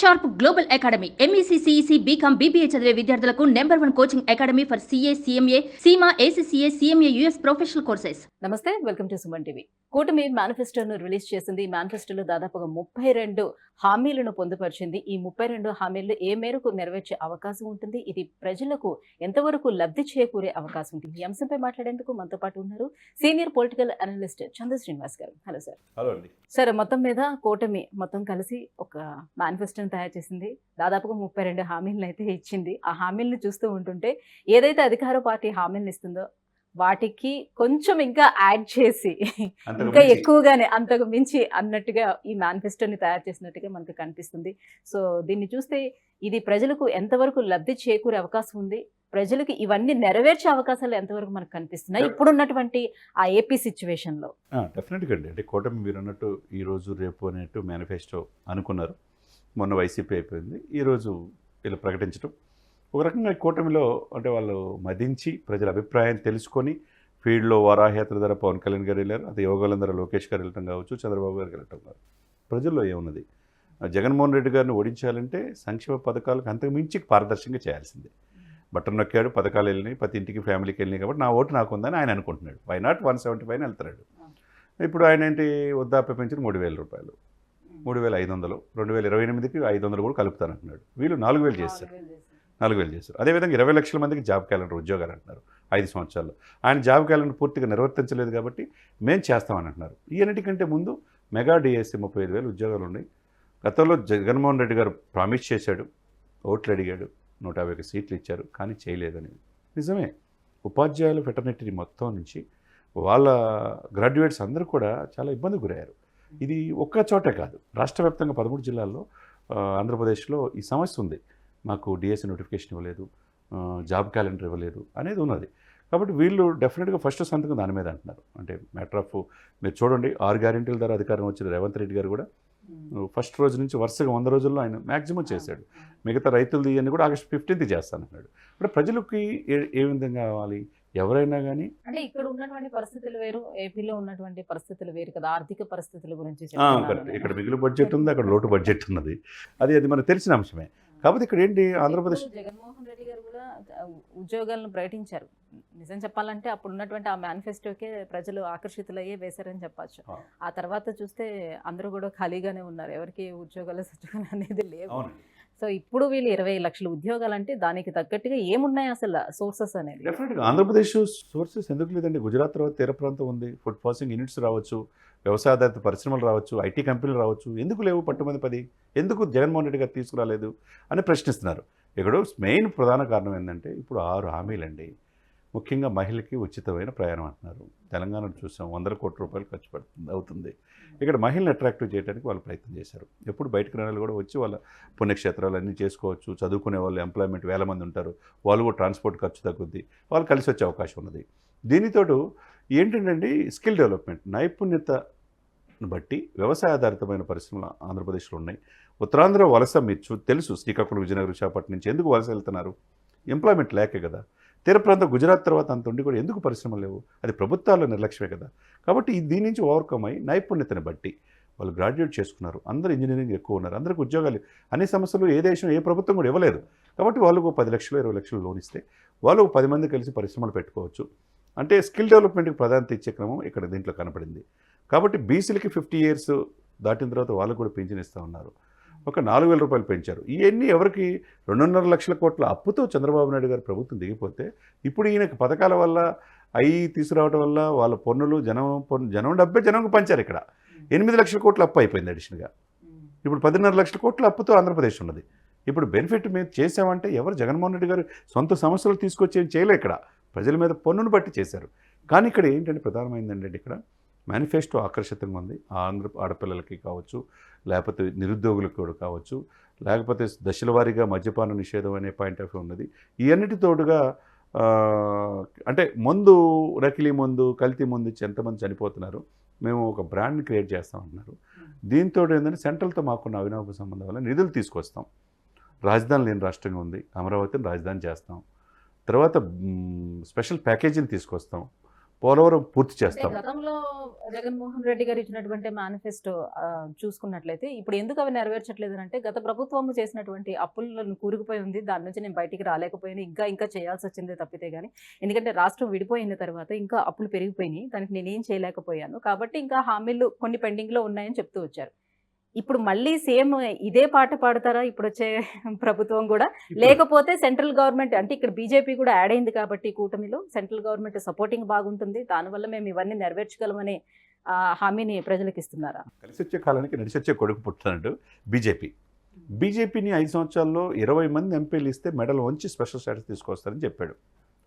Sharp global academy MEC CEC BCom BBA చదివే విద్యార్థులకు number one coaching academy for CA CMA CIMA ACCA CMA US professional courses. నమస్తే welcome to Suman TV. కూటమి మేనిఫెస్టోను release చేసింది. ఈ మేనిఫెస్టోలో దాదాపుగా ముప్పై రెండు హామీలను పొందుపరిచింది. ఈ ముప్పై రెండు హామీలు ఏ మేరకు నెరవేర్చే అవకాశం ఉంటుంది? ఇది ప్రజలకు ఎంతవరకు లబ్ధి చేకూరే అవకాశం ఉంటుంది? ఈ అంశంపై మాట్లాడేందుకు మనతో పాటు ఉన్నారు senior political analyst Chandra Srinivas garu. Hello sir. Hello అండి. సార్ మొత్తం మీద కూటమి మొత్తం కలిసి ఒక మేనిఫెస్టోని తయారు చేసింది. దాదాపుగా ముప్పై రెండు హామీలను అయితే ఇచ్చింది. ఆ హామీలను చూస్తూ ఉంటుంటే ఏదైతే అధికార పార్టీ హామీలను ఇస్తుందో వాటికి కొంచెం ఇంకా యాడ్ చేసి ఇంకా. ఎక్కువగానే అంతకు మించి అన్నట్టుగా ఈ మేనిఫెస్టోని తయారు చేసినట్టుగా మనకు కనిపిస్తుంది. సో దీన్ని చూస్తే ఇది ప్రజలకు ఎంతవరకు లబ్ధి చేకూరే అవకాశం ఉంది? ప్రజలకు ఇవన్నీ నెరవేర్చే అవకాశాలు ఎంతవరకు మనకు కనిపిస్తున్నాయి? ఇప్పుడున్నటువంటి ఆ ఏపీ సిచ్యువేషన్లో. ఆ, డెఫినెట్గా అండి. అంటే కూటమి మీరు అన్నట్టు ఈ రోజు రేపు అనేట్టు మేనిఫెస్టో అనుకున్నారు. మొన్న వైసీపీ అయిపోయింది. ఈరోజు వీళ్ళు ప్రకటించడం ఒక రకంగా కూటమిలో అంటే వాళ్ళు మదించి ప్రజల అభిప్రాయం తెలుసుకొని ఫీల్డ్లో వారాహయాత్ర ద్వారా పవన్ కళ్యాణ్ గారు వెళ్ళారు. అది యోగాలందరూ లోకేష్ గారు వెళ్ళటం కావచ్చు చంద్రబాబు గారికి వెళ్ళటం కావచ్చు. ప్రజల్లో ఏమున్నది? జగన్మోహన్ రెడ్డి గారిని ఓడించాలంటే సంక్షేమ పథకాలకు అంతకు మించి పారదర్శకంగా చేయాల్సిందే. బట్టన్ నొక్కాడు పథకాలు వెళ్ళినాయి ప్రతి ఇంటికి ఫ్యామిలీకి వెళ్ళినాయి కాబట్టి నా ఓటు నాకు ఉందని ఆయన అనుకుంటున్నాడు. Why not one seventy five వెళ్తున్నాడు. ఇప్పుడు ఆయన ఏంటి? వృద్ధాప్య పెంచిన మూడు వేల రూపాయలు. మూడు వేల ఐదు వందలు రెండు వేల ఇరవై ఎనిమిదికి ఐదు వందలు కూడా కలుపుతానంటున్నాడు. వీళ్ళు నాలుగు వేలు చేస్తారు నాలుగు వేలు చేస్తారు అదేవిధంగా ఇరవై లక్షల మందికి జాబ్ క్యాలెండర్ ఉద్యోగాలు అంటున్నారు ఐదు సంవత్సరాల్లో. ఆయన జాబ్ క్యాలెండర్ పూర్తిగా నిర్వర్తించలేదు కాబట్టి మేము చేస్తామని అంటున్నారు. ఈ అన్నిటికంటే ముందు మెగా డిఎస్సి ముప్పై ఐదు వేలు ఉద్యోగాలు ఉన్నాయి. గతంలో జగన్మోహన్ రెడ్డి గారు ప్రామిస్ చేశాడు ఓట్లు అడిగాడు నూట యాభై ఒక సీట్లు ఇచ్చారు కానీ చేయలేదని. నిజమే ఉపాధ్యాయులు ఫెటర్నిటీ మొత్తం నుంచి వాళ్ళ గ్రాడ్యుయేట్స్ అందరూ కూడా చాలా ఇబ్బంది గురయ్యారు. ఇది ఒక్క చోటే కాదు. రాష్ట్ర వ్యాప్తంగా పదమూడు జిల్లాల్లో ఆంధ్రప్రదేశ్లో ఈ సమస్య ఉంది. మాకు డిఎస్సి నోటిఫికేషన్ ఇవ్వలేదు ఆ, జాబ్ క్యాలెండర్ ఇవ్వలేదు అనేది ఉన్నది. కాబట్టి వీళ్ళు డెఫినెట్గా ఫస్ట్ సంతకం దాని మీద అంటున్నారు. అంటే మ్యాటర్ ఆఫ్ మీరు చూడండి ఆరు గ్యారెంటీల ద్వారా అధికారం వచ్చిన రేవంత్ రెడ్డి గారు కూడా. ఫస్ట్ రోజు నుంచి వరుసగా వంద రోజుల్లో ఆయన మ్యాక్సిమం చేశాడు. మిగతా రైతులది ఇవన్నీ కూడా ఆగస్ట్ ఫిఫ్టీన్త్ చేస్తానన్నాడు. అంటే ప్రజలకి ఏ ఏ విధంగా కావాలి? ఎవరైనా కానీ అంటే ఇక్కడ ఉన్నటువంటి పరిస్థితులు వేరు ఏపీలో ఉన్నటువంటి పరిస్థితులు వేరు కదా. ఆర్థిక పరిస్థితుల గురించి. ఇక్కడ మిగులు బడ్జెట్ ఉంది అక్కడ లోటు బడ్జెట్ ఉన్నది. అది అది మనకు తెలిసిన అంశమే. కాకపోతే ఇక్కడ ఏంటి ఆంధ్రప్రదేశ్ జగన్మోహన్ రెడ్డి గారు కూడా ఉద్యోగాలను ప్రకటించారు. నిజం చెప్పాలంటే అప్పుడు ఉన్నటువంటి ఆ మేనిఫెస్టోకే ప్రజలు ఆకర్షితులయ్యే వేశారని చెప్పచ్చు. ఆ. తర్వాత చూస్తే అందరూ కూడా ఖాళీగానే ఉన్నారు. ఎవరికి ఉద్యోగాలు సచివాలు అనేది లేవు. సో ఇప్పుడు వీళ్ళు ఇరవై లక్షల ఉద్యోగాలు అంటే దానికి తగ్గట్టుగా ఏమున్నాయి అసలు సోర్సెస్ అనేది డెఫినెట్గా ఆంధ్రప్రదేశ్ సోర్సెస్ ఎందుకు లేదండి? గుజరాత్ తర్వాత తీర ప్రాంతం ఉంది. ఫుడ్ ప్రాసెసింగ్ యూనిట్స్ రావచ్చు వ్యవసాయ ఆధారిత పరిశ్రమలు రావచ్చు ఐటీ కంపెనీలు రావచ్చు. ఎందుకు లేవు పట్టుమంది పది? ఎందుకు జగన్మోహన్ రెడ్డి గారు తీసుకురాలేదు? అని ప్రశ్నిస్తున్నారు. ఇక్కడ మెయిన్ ప్రధాన కారణం ఏంటంటే ఇప్పుడు ఆరు హామీలండి. ముఖ్యంగా మహిళకి ఉచితమైన ప్రయాణం అంటున్నారు. తెలంగాణలో చూసాం వందల కోట్ల రూపాయలు ఖర్చు పడుతుంది అవుతుంది. ఇక్కడ మహిళను అట్రాక్టివ్ చేయడానికి వాళ్ళు ప్రయత్నం చేశారు. ఎప్పుడు బయటకు రావాలి కూడా వచ్చి వాళ్ళ పుణ్యక్షేత్రాలు అన్నీ చేసుకోవచ్చు చదువుకునే వాళ్ళు ఎంప్లాయ్మెంట్ వేల మంది ఉంటారు. వాళ్ళు కూడా ట్రాన్స్పోర్ట్ ఖర్చు తగ్గుద్ది. వాళ్ళు కలిసి వచ్చే అవకాశం ఉన్నది. దీనితోడు ఏంటంటే స్కిల్ డెవలప్మెంట్ నైపుణ్యతను బట్టి వ్యవసాయ ఆధారితమైన పరిశ్రమలు ఆంధ్రప్రదేశ్లో ఉన్నాయి. ఉత్తరాంధ్ర వలస మీరు తెలుసు. శ్రీకాకుళం విజయనగరం విశాఖపట్నం నుంచి ఎందుకు వలస వెళ్తున్నారు? ఎంప్లాయ్మెంట్ లేకే కదా. తీర ప్రాంతం గుజరాత్ తర్వాత అంత ఉండి కూడా ఎందుకు పరిశ్రమలు లేవు? అది ప్రభుత్వాల నిర్లక్ష్యమే కదా. కాబట్టి దీని నుంచి ఓవర్కమ్ అయ్యి నైపుణ్యతని బట్టి వాళ్ళు గ్రాడ్యుయేట్ చేసుకున్నారు. అందరూ ఇంజనీరింగ్ ఎక్కువ ఉన్నారు. అందరికి ఉద్యోగాలు అన్ని సమస్యలు ఏ దేశం ఏ ప్రభుత్వం కూడా ఇవ్వలేదు. కాబట్టి వాళ్ళకు పది లక్షలు ఇరవై లక్షలు లోన్ ఇస్తే వాళ్ళు పది మంది కలిసి పరిశ్రమలు పెట్టుకోవచ్చు. అంటే స్కిల్ డెవలప్మెంట్కి ప్రాధాన్యత ఇచ్చే క్రమం ఇక్కడ దీంట్లో కనపడింది. కాబట్టి బీసీలకి ఫిఫ్టీ ఇయర్స్ దాటిన తర్వాత వాళ్ళకు కూడా పెన్షన్ ఇస్తూ ఉన్నారు. ఒక నాలుగు వేల రూపాయలు పెంచారు. ఇవన్నీ ఎవరికి? రెండున్నర లక్షల కోట్ల అప్పుతో చంద్రబాబు నాయుడు గారి ప్రభుత్వం దిగిపోతే ఇప్పుడు ఈయనకి పథకాల వల్ల అవి తీసుకురావడం వల్ల వాళ్ళ పన్నులు జనం పన్ను జనం డబ్బే జనంకు పంచారు ఇక్కడ. ఎనిమిది లక్షల కోట్ల అప్పు అయిపోయింది అడిషనల్గా. ఇప్పుడు పదిన్నర లక్షల కోట్ల అప్పుతో ఆంధ్రప్రదేశ్ ఉన్నది. ఇప్పుడు బెనిఫిట్ మేము చేసామంటే ఎవరు జగన్మోహన్ రెడ్డి గారు సొంత సమస్యలు తీసుకొచ్చి ఏం చేయలే ఇక్కడ. ప్రజల మీద పన్నును బట్టి చేశారు. కానీ ఇక్కడ ఏంటంటే ప్రధానమైంది ఏంటంటే ఇక్కడ మేనిఫెస్టో ఆకర్షితంగా ఉంది. ఆంధ్ర ఆడపిల్లలకి కావచ్చు లేకపోతే నిరుద్యోగులకు కూడా కావచ్చు లేకపోతే దశల వారీగా మద్యపాన నిషేధం అనే పాయింట్ ఆఫ్ వ్యూ ఉన్నది. ఈ అన్నిటి తోడుగా ఆ, అంటే మందు నకిలీ మందు కల్తీ మందు ఎంతమంది చనిపోతున్నారు మేము ఒక బ్రాండ్ని క్రియేట్ చేస్తామంటున్నారు దీంతో ఏంటంటే సెంట్రల్తో మాకున్న అవినాభ సంబంధం వల్ల నిధులు తీసుకొస్తాం. రాజధాని లేని రాష్ట్రంగా ఉంది. అమరావతిని రాజధాని చేస్తాం. తర్వాత స్పెషల్ ప్యాకేజీని తీసుకొస్తాం. పోలవరం పూర్తి చేస్తాం. గతంలో జగన్మోహన్ రెడ్డి గారు ఇచ్చినటువంటి మేనిఫెస్టో చూసుకున్నట్లయితే ఇప్పుడు ఎందుకు అవి నెరవేర్చట్లేదు అంటే గత ప్రభుత్వం చేసినటువంటి అప్పులను కూరుకుపోయి ఉంది. దాని నుంచి నేను బయటికి రాలేకపోయాను. ఇంకా ఇంకా చేయాల్సి వచ్చింది తప్పితే కానీ ఎందుకంటే రాష్ట్రం విడిపోయిన తర్వాత ఇంకా అప్పులు పెరిగిపోయినాయి. దానికి నేనేం చేయలేకపోయాను. కాబట్టి ఇంకా హామీలు కొన్ని పెండింగ్లో ఉన్నాయని చెప్తూ వచ్చారు. ఇప్పుడు మళ్ళీ సేమ్ ఇదే పాట పాడతారా? ఇప్పుడు వచ్చే ప్రభుత్వం కూడా. లేకపోతే సెంట్రల్ గవర్నమెంట్ అంటే ఇక్కడ బీజేపీ కూడా యాడ్ అయింది కాబట్టి కూటమిలో సెంట్రల్ గవర్నమెంట్ సపోర్టింగ్ బాగుంటుంది. దానివల్ల మేము ఇవన్నీ నెరవేర్చగలమనే ఆ, హామీని ప్రజలకు ఇస్తున్నారా? కలిసి వచ్చే కాలానికి నడిచి వచ్చే కొడుకు పుట్టినట్టు బీజేపీ. బీజేపీని ఐదు సంవత్సరాల్లో ఇరవై మంది ఎంపీలు ఇస్తే మెడల్ వంచి స్పెషల్ స్టాటస్ తీసుకొస్తారని చెప్పాడు.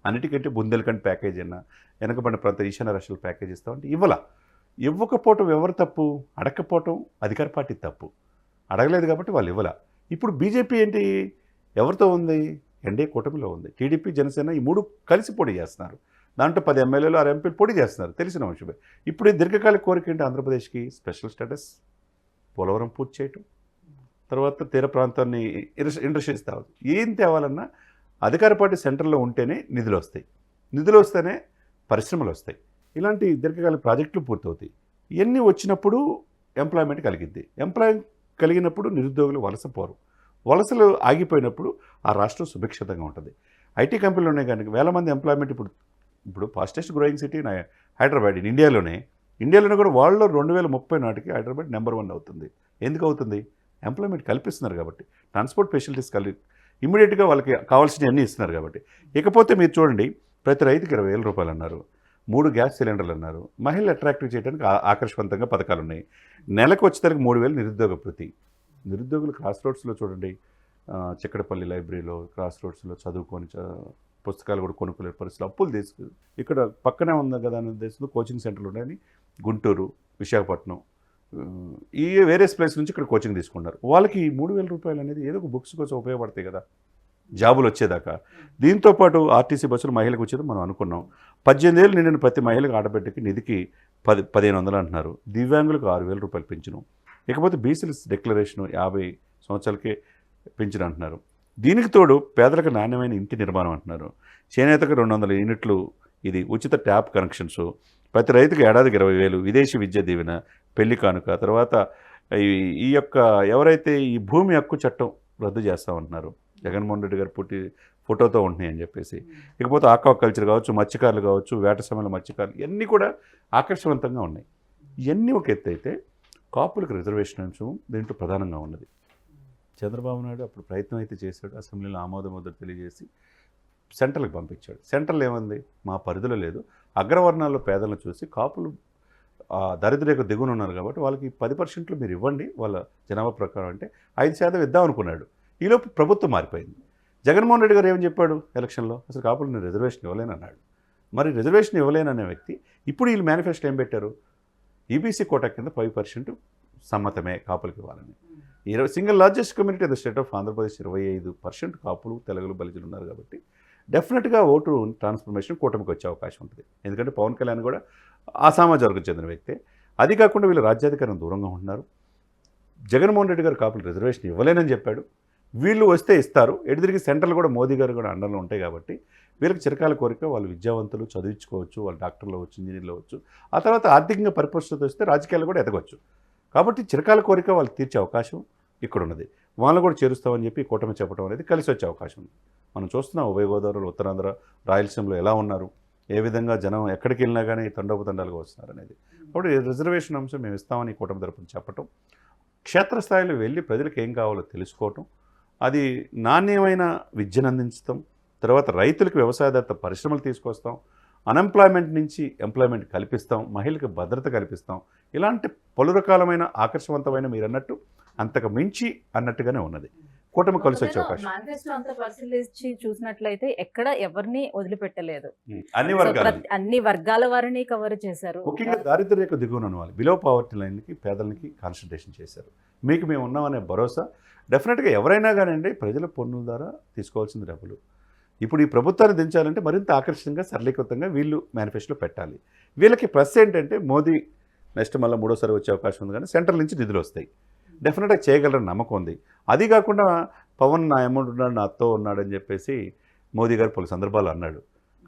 అన్నిటికంటే బుందేల్ఖండ్ ప్యాకేజ్ అయినా వెనకబడిన ప్రాంత ఈశాన్య రాష్ట్రాల ప్యాకేజ్ ఇస్తామంటే ఇవ్వాల. ఇవ్వకపోవటం ఎవరు తప్పు? అడగకపోవటం అధికార పార్టీ తప్పు. అడగలేదు కాబట్టి వాళ్ళు ఇవ్వాల. ఇప్పుడు బీజేపీ ఏంటి? ఎవరితో ఉంది? ఎన్డీఏ కూటమిలో ఉంది. టీడీపీ జనసేన ఈ మూడు కలిసి పోటీ చేస్తున్నారు. దాంట్లో పది ఎమ్మెల్యేలు ఆరు ఎంపీలు పోటీ చేస్తున్నారు. తెలిసిన విషయమే ఇప్పుడు ఈ దీర్ఘకాలిక కోరిక ఏంటి ఆంధ్రప్రదేశ్కి? Special status? పోలవరం పూర్తి చేయటం. తర్వాత తీర ప్రాంతాన్ని ఇండస్ట్రీస్ తేవాలి ఏం తేవాలన్నా అధికార పార్టీ సెంటర్లో ఉంటేనే నిధులు వస్తాయి. నిధులు వస్తేనే పరిశ్రమలు వస్తాయి. ఇలాంటి దీర్ఘకాలిక ప్రాజెక్టులు పూర్తవుతాయి. ఇవన్నీ వచ్చినప్పుడు ఎంప్లాయ్మెంట్ కలిగిద్ది. ఎంప్లాయ్ కలిగినప్పుడు నిరుద్యోగులు వలస పోరు. వలసలు ఆగిపోయినప్పుడు ఆ రాష్ట్రం సుభిక్షితంగా ఉంటుంది. ఐటీ కంపెనీలు ఉన్నాయి కనుక వేల మంది ఎంప్లాయ్మెంట్ ఇప్పుడు ఇప్పుడు ఫాస్టెస్ట్ గ్రోయింగ్ సిటీ నా హైదరాబాద్ ఇన్ ఇండియాలోనే. ఇండియాలోనే కూడా వరల్డ్లో రెండు వేల ముప్పై నాటికి హైదరాబాద్ నెంబర్ వన్ అవుతుంది. ఎందుకు అవుతుంది? ఎంప్లాయ్మెంట్ కల్పిస్తున్నారు కాబట్టి. ట్రాన్స్పోర్ట్ ఫెసిలిటీస్ కలి ఇమ్మీడియట్గా వాళ్ళకి కావాల్సినవన్నీ ఇస్తున్నారు కాబట్టి. ఇకపోతే మీరు చూడండి ప్రతి రైతుకి ఇరవై వేల రూపాయలు అన్నారు. మూడు గ్యాస్ సిలిండర్లు అన్నారు. మహిళలు అట్రాక్టివ్ చేయడానికి ఆకర్షవంతంగా పథకాలు ఉన్నాయి నెలకు వచ్చేసరికి మూడు వేలు నిరుద్యోగ ప్రతి నిరుద్యోగులు క్రాస్ రోడ్స్లో చూడండి చిక్కడపల్లి లైబ్రరీలో క్రాస్ రోడ్స్లో చదువుకొని పుస్తకాలు కూడా కొనుక్కునే పరిస్థితులు అప్పులు తీసుకు ఇక్కడ పక్కనే ఉంది కదా అనే ఉద్దేశంతో కోచింగ్ సెంటర్లు ఉన్నాయని గుంటూరు విశాఖపట్నం ఈ వేరియస్ ప్లేస్ నుంచి ఇక్కడ కోచింగ్ తీసుకున్నారు. వాళ్ళకి మూడు వేల రూపాయలు అనేది ఏదో ఒక బుక్స్ కోసం ఉపయోగపడతాయి కదా. జాబులు వచ్చేదాకా. దీంతో పాటు ఆర్టీసీ బస్సులు మహిళలకు వచ్చేది మనం అనుకున్నాం. పద్దెనిమిది ఏళ్ళు నిండిన ప్రతి మహిళకు ఆడబిడ్డకి నిధికి పది పదిహేను వందలు అంటున్నారు. దివ్యాంగులకు ఆరు వేల రూపాయలు పెంచును ఇకపోతే బీసీల డిక్లరేషన్ యాభై సంవత్సరాలకే పెంచిన అంటున్నారు. దీనికి తోడు పేదలకు నాణ్యమైన ఇంటి నిర్మాణం అంటున్నారు. చేనేతకు రెండు వందల యూనిట్లు ఇది ఉచిత ట్యాప్ కనెక్షన్స్. ప్రతి రైతుకు ఏడాదికి ఇరవై వేలు విదేశీ విద్య దీవెన పెళ్ళి కానుక తర్వాత ఈ ఈ యొక్క ఎవరైతే ఈ భూమి హక్కు చట్టం రద్దు చేస్తామంటున్నారు. జగన్మోహన్ రెడ్డి గారు పుట్టి ఫోటోతో ఉంటున్నాయి అని చెప్పేసి ఇకపోతే ఆక్వా కల్చర్ కావచ్చు మత్స్యకారులు కావచ్చు వేట సమయంలో మత్స్యకారులు ఇవన్నీ కూడా ఆకర్షవంతంగా ఉన్నాయి. ఇవన్నీ ఒక ఎత్తు అయితే కాపులకు రిజర్వేషన్ అంశం దీంట్లో ప్రధానంగా ఉన్నది. చంద్రబాబు నాయుడు అప్పుడు ప్రయత్నం అయితే చేశాడు అసెంబ్లీలో ఆమోద ముద్ర తెలియజేసి సెంట్రల్కి పంపించాడు. సెంట్రల్ ఏమంది? మా పరిధిలో లేదు. అగ్రవర్ణాల్లో పేదలను చూసి కాపులు ఆ, దరిద్రేఖ దిగున ఉన్నారు కాబట్టి వాళ్ళకి పది పర్సెంట్లు మీరు ఇవ్వండి వాళ్ళ జనాభా ప్రకారం అంటే ఐదు శాతం ఇద్దాం అనుకున్నాడు. ఈలోపు ప్రభుత్వం మారిపోయింది. జగన్మోహన్ రెడ్డి గారు ఏమని చెప్పాడు ఎలక్షన్లో? అసలు కాపులు నేను రిజర్వేషన్ ఇవ్వలేను అన్నాడు. మరి రిజర్వేషన్ ఇవ్వలేననే వ్యక్తి ఇప్పుడు వీళ్ళు మేనిఫెస్టో ఏం పెట్టారు? ఈబీసీ కోటా కింద ఫైవ్ పర్సెంట్ సమ్మతమే కాపులకు ఇవ్వాలని. ఇరవై single largest community the state of Andhra Pradesh ఇరవై ఐదు పర్సెంట్ కాపులు తెలుగులు బలిజులు ఉన్నారు కాబట్టి డెఫినెట్గా ఓటు ట్రాన్స్ఫర్మేషన్ కూటమికి వచ్చే అవకాశం ఉంటుంది. ఎందుకంటే పవన్ కళ్యాణ్ కూడా ఆ సామాజిక వర్గం చెందిన వ్యక్తే. అది కాకుండా వీళ్ళు రాజ్యాధికారం దూరంగా ఉంటున్నారు. జగన్మోహన్ రెడ్డి గారు కాపులు రిజర్వేషన్ ఇవ్వలేనని చెప్పాడు. వీళ్ళు వస్తే ఇస్తారు. ఎటు తిరిగి సెంట్రల్ కూడా మోదీ గారు కూడా అండర్లో ఉంటాయి కాబట్టి వీళ్ళకి చిరకాల కోరిక వాళ్ళు విద్యావంతులు చదివించుకోవచ్చు వాళ్ళు డాక్టర్లు అవ్వచ్చు ఇంజనీర్లు అవ్వచ్చు. ఆ తర్వాత ఆర్థికంగా పరిపుష్టత వస్తే రాజకీయాలు కూడా ఎదగవచ్చు కాబట్టి చిరకాల కోరిక వాళ్ళు తీర్చే అవకాశం ఇక్కడ ఉన్నది వాళ్ళు కూడా చేరుస్తామని చెప్పి కూటమి చెప్పడం అనేది కలిసి వచ్చే అవకాశం ఉంది. మనం చూస్తున్నాం ఉభయ గోదావరిలో ఉత్తరాంధ్ర రాయలసీమలో ఎలా ఉన్నారు ఏ విధంగా జనం ఎక్కడికి వెళ్ళినా కానీ తండోపతండాలుగా వస్తున్నారు అనేది. కాబట్టి రిజర్వేషన్ అంశం మేము ఇస్తామని కూటమి తరపున చెప్పటం. క్షేత్రస్థాయిలో వెళ్ళి ప్రజలకు ఏం కావాలో తెలుసుకోవటం. అది నాణ్యమైన విద్యను అందించటం తర్వాత రైతులకు వ్యవసాయదాత పరిశ్రమలు తీసుకొస్తాం అన్ఎంప్లాయ్మెంట్ నుంచి ఎంప్లాయ్మెంట్ కల్పిస్తాం మహిళలకు భద్రత కల్పిస్తాం. ఇలాంటి పలు రకాలమైన ఆకర్షవంతమైన మీరు అన్నట్టు అంతకు మించి అన్నట్టుగానే ఉన్నది. కూటమి కలిసి వచ్చే అవకాశం. చూసినట్లయితే ఎక్కడ ఎవరిని వదిలిపెట్టలేదు. అన్ని వర్గాలు అన్ని వర్గాల వారిని కవర్ చేశారు. ముఖ్యంగా దారిద్ర్య దిగువన వాళ్ళు బిలో పావర్టీ లైన్కి పేదలకి కాన్సన్ట్రేషన్ చేశారు. మీకు మేము ఉన్నామనే భరోసా. డెఫినెట్గా ఎవరైనా కానివ్వండి ప్రజల పన్నుల ద్వారా తీసుకోవాల్సిన డబ్బులు. ఇప్పుడు ఈ ప్రభుత్వాన్ని దించాలంటే మరింత ఆకర్షణంగా సరళీకృతంగా వీళ్ళు మేనిఫెస్టోలో పెట్టాలి. వీళ్ళకి ప్లస్ ఏంటంటే మోదీ నెక్స్ట్ మళ్ళీ మూడోసారి వచ్చే అవకాశం ఉంది కానీ సెంట్రల్ నుంచి నిధులు వస్తాయి. డెఫినెట్గా చేయగలరని నమ్మకం ఉంది. అది కాకుండా పవన్ నా అమౌంట్ ఉన్నాడు నా అత్తో ఉన్నాడని చెప్పేసి మోదీ గారు పలు సందర్భాలు అన్నాడు.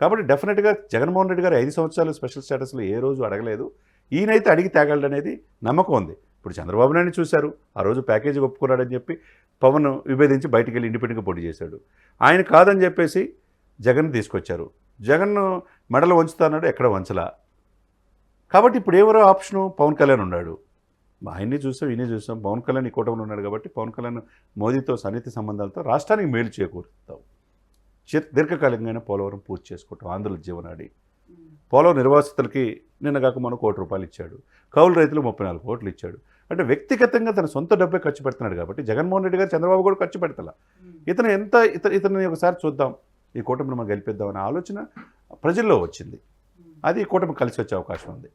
కాబట్టి డెఫినెట్గా జగన్మోహన్ రెడ్డి గారు ఐదు సంవత్సరాలు స్పెషల్ స్టేటస్లో ఏ రోజు అడగలేదు. ఈయనైతే అడిగి తేగలడు అనేది నమ్మకం ఉంది. ఇప్పుడు చంద్రబాబు నాయుడు చూశారు. ఆ రోజు ప్యాకేజీ ఒప్పుకున్నాడని చెప్పి పవన్ విభేదించి బయటికి వెళ్ళి ఇండిపెండెంట్గా పోటీ చేశాడు. ఆయన కాదని చెప్పేసి జగన్ తీసుకొచ్చారు. జగన్ మెడలు వంచుతాన్నాడు ఎక్కడ వంచలా. కాబట్టి ఇప్పుడు ఎవరో ఆప్షను? పవన్ కళ్యాణ్ ఉన్నాడు. ఆయన్ని చూసాం ఈయన చూసాం. పవన్ కళ్యాణ్ ఈ కూటమిలో ఉన్నాడు కాబట్టి పవన్ కళ్యాణ్ మోదీతో సన్నిహిత సంబంధాలతో రాష్ట్రానికి మేలు చేకూరుతాం. దీర్ఘకాలికంగానే పోలవరం పూర్తి చేసుకుంటాం. ఆంధ్రుల జీవనాడి. పోలవరం నిర్వాసితులకి నిన్న కాక మనం కోటి రూపాయలు ఇచ్చాడు. కౌలు రైతులు ముప్పై నాలుగు కోట్లు ఇచ్చాడు. అంటే వ్యక్తిగతంగా తన సొంత డబ్బే ఖర్చు పెడుతున్నాడు కాబట్టి జగన్మోహన్ రెడ్డి గారు చంద్రబాబు కూడా ఖర్చు పెడతలా. ఇతను ఎంత ఇత ఇతన్ని ఒకసారి చూద్దాం. ఈ కూటమిని మనం గెలిపిద్దాం ఆలోచన ప్రజల్లో వచ్చింది. అది ఈ కూటమి కలిసి వచ్చే అవకాశం ఉంది.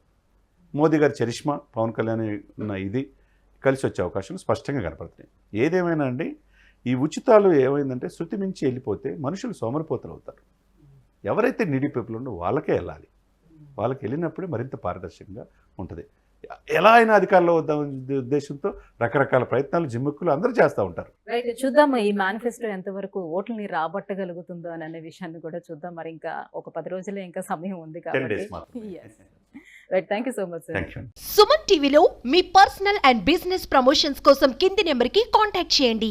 మోదీ గారి చరిష్మా పవన్ కళ్యాణ్ ఉన్న ఇది కలిసి వచ్చే అవకాశం స్పష్టంగా కనపడుతున్నాయి. ఏదేమైనా అండి ఈ ఉచితాలు ఏమైందంటే శృతి మించి వెళ్ళిపోతే మనుషులు సోమరిపోతలు అవుతారు. ఎవరైతే నీడీ పీపుల్ ఉండో వాళ్ళకే వెళ్ళాలి. వాళ్ళకి వెళ్ళినప్పుడే మరింత పారదర్శకంగా ఉంటుంది. ఎలా అయినా అధికారంలో వద్దాం ఉద్దేశంతో రకరకాల ప్రయత్నాలు జిమ్ముక్కులు అందరూ చేస్తూ ఉంటారు. రైట్ చూద్దాం ఈ మేనిఫెస్టో ఎంతవరకు ఓట్లని రాబట్టగలుగుతుందో అని అనే విషయాన్ని కూడా చూద్దాం. మరి ఇంకా ఒక పది రోజులే ఇంకా సమయం ఉంది కాబట్టి. Right thank you so much sir Suman టీవీలో మీ పర్సనల్ అండ్ బిజినెస్ ప్రమోషన్స్ కోసం కింది నెంబర్కి కాంటాక్ట్ చేయండి.